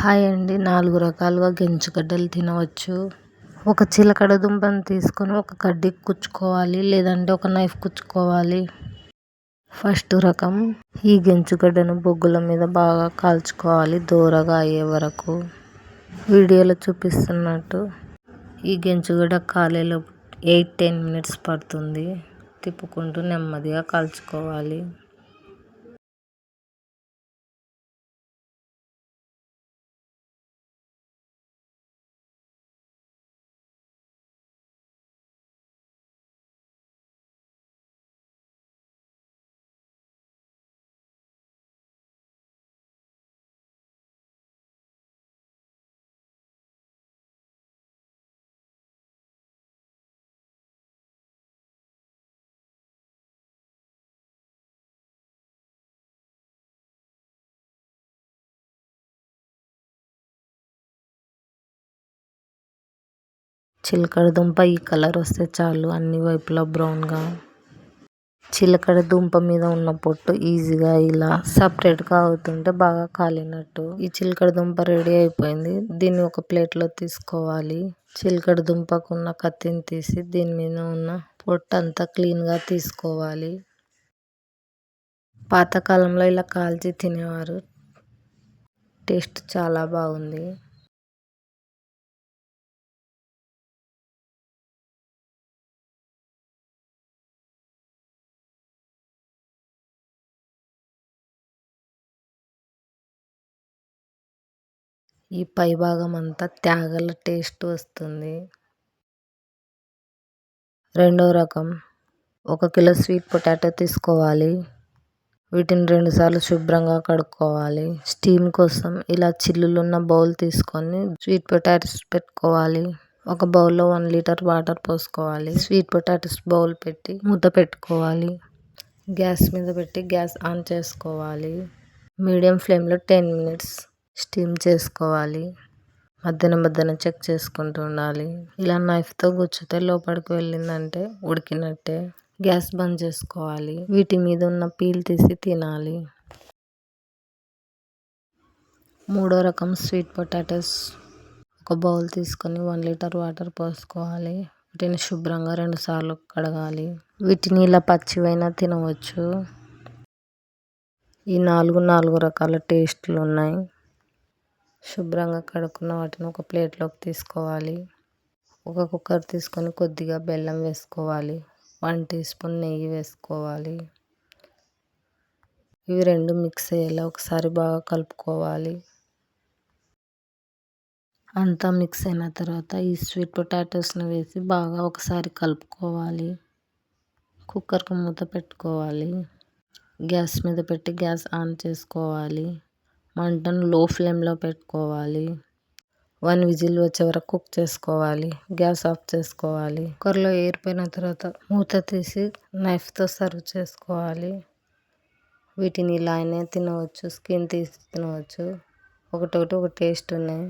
Hi అండి. నాలుగు రకాలుగా గెంచుగడ్డలు తినవచ్చు. ఒక చిలకడ దుంపను తీసుకొని ఒక కడ్డీకి కుచ్చుకోవాలి లేదంటే ఒక నైఫ్ కుచ్చుకోవాలి. ఫస్ట్ రకం ఈ గెంచుగడ్డను బొగ్గుల మీద బాగా కాల్చుకోవాలి దూరగా అయ్యే వరకు. వీడియోలో చూపిస్తున్నట్టు ఈ గెంచుగడ్డ కాలేలో ఎయిట్ టెన్ మినిట్స్ పడుతుంది. తిప్పుకుంటూ నెమ్మదిగా కాల్చుకోవాలి. చిలకడ దుంప ఈ కలర్ వస్తే చాలు. అన్ని వైపులా బ్రౌన్గా చిలకడ దుంప మీద ఉన్న పొట్టు ఈజీగా ఇలా సపరేట్గా అవుతుంటే బాగా కాలినట్టు. ఈ చిలకడ దుంప రెడీ అయిపోయింది. దీన్ని ఒక ప్లేట్లో తీసుకోవాలి. చిలకడ దుంపకున్న కత్తిని తీసి దీని మీద ఉన్న పొట్టు అంతా క్లీన్గా తీసుకోవాలి. పాతకాలంలో ఇలా కాల్చి తినేవారు. టేస్ట్ చాలా బాగుంది. ఈ పై భాగం అంతా త్యాగల టేస్ట్ వస్తుంది. రెండో రకం ఒక కిలో స్వీట్ పొటాటో తీసుకోవాలి. వీటిని రెండుసార్లు శుభ్రంగా కడుక్కోవాలి. స్టీమ్ కోసం ఇలా చిల్లులున్న బౌల్ తీసుకొని స్వీట్ పొటాటోస్ పెట్టుకోవాలి. ఒక బౌల్లో వన్ లీటర్ వాటర్ పోసుకోవాలి. స్వీట్ పొటాటోస్ బౌల్ పెట్టి మూత పెట్టుకోవాలి. గ్యాస్ మీద పెట్టి గ్యాస్ ఆన్ చేసుకోవాలి. మీడియం ఫ్లేమ్లో టెన్ మినిట్స్ స్టీమ్ చేసుకోవాలి. మధ్యన మధ్యన చెక్ చేసుకుంటూ ఉండాలి. ఇలా నైఫ్తో గుచ్చితే లోపలికి వెళ్ళిందంటే ఉడికినట్టే. గ్యాస్ బంద్ చేసుకోవాలి. వీటి మీద ఉన్న పీల్ తీసి తినాలి. మూడో రకం స్వీట్ పొటాటోస్. ఒక బౌల్ తీసుకొని వన్ లీటర్ వాటర్ పోసుకోవాలి. వీటిని శుభ్రంగా రెండుసార్లు కడగాలి. వీటిని ఇలా పచ్చివైనా తినవచ్చు. ఈ నాలుగు నాలుగు రకాల టేస్ట్లు ఉన్నాయి. శుభ్రంగా కడుక్కున్న వాటిని ఒక ప్లేట్లోకి తీసుకోవాలి. ఒక కుక్కర్ తీసుకొని కొద్దిగా బెల్లం వేసుకోవాలి. వన్ టీ స్పూన్ నెయ్యి వేసుకోవాలి. ఇవి రెండు మిక్స్ అయ్యేలా ఒకసారి బాగా కలుపుకోవాలి. అంతా మిక్స్ అయిన తర్వాత ఈ స్వీట్ పొటాటోస్ని వేసి బాగా ఒకసారి కలుపుకోవాలి. కుక్కర్కి మూత పెట్టుకోవాలి. గ్యాస్ మీద పెట్టి గ్యాస్ ఆన్ చేసుకోవాలి. మంటను లో ఫ్లేమ్లో పెట్టుకోవాలి. వన్ విజిల్ వచ్చే వరకు కుక్ చేసుకోవాలి. గ్యాస్ ఆఫ్ చేసుకోవాలి. కుక్కర్లో ఏరిపోయిన తర్వాత మూత తీసి నైఫ్తో సర్వ్ చేసుకోవాలి. వీటిని ఇలా అయినా తినవచ్చు. స్కిన్ తీసి తినవచ్చు. ఒకటొకటి ఒక టేస్ట్ ఉన్నాయి.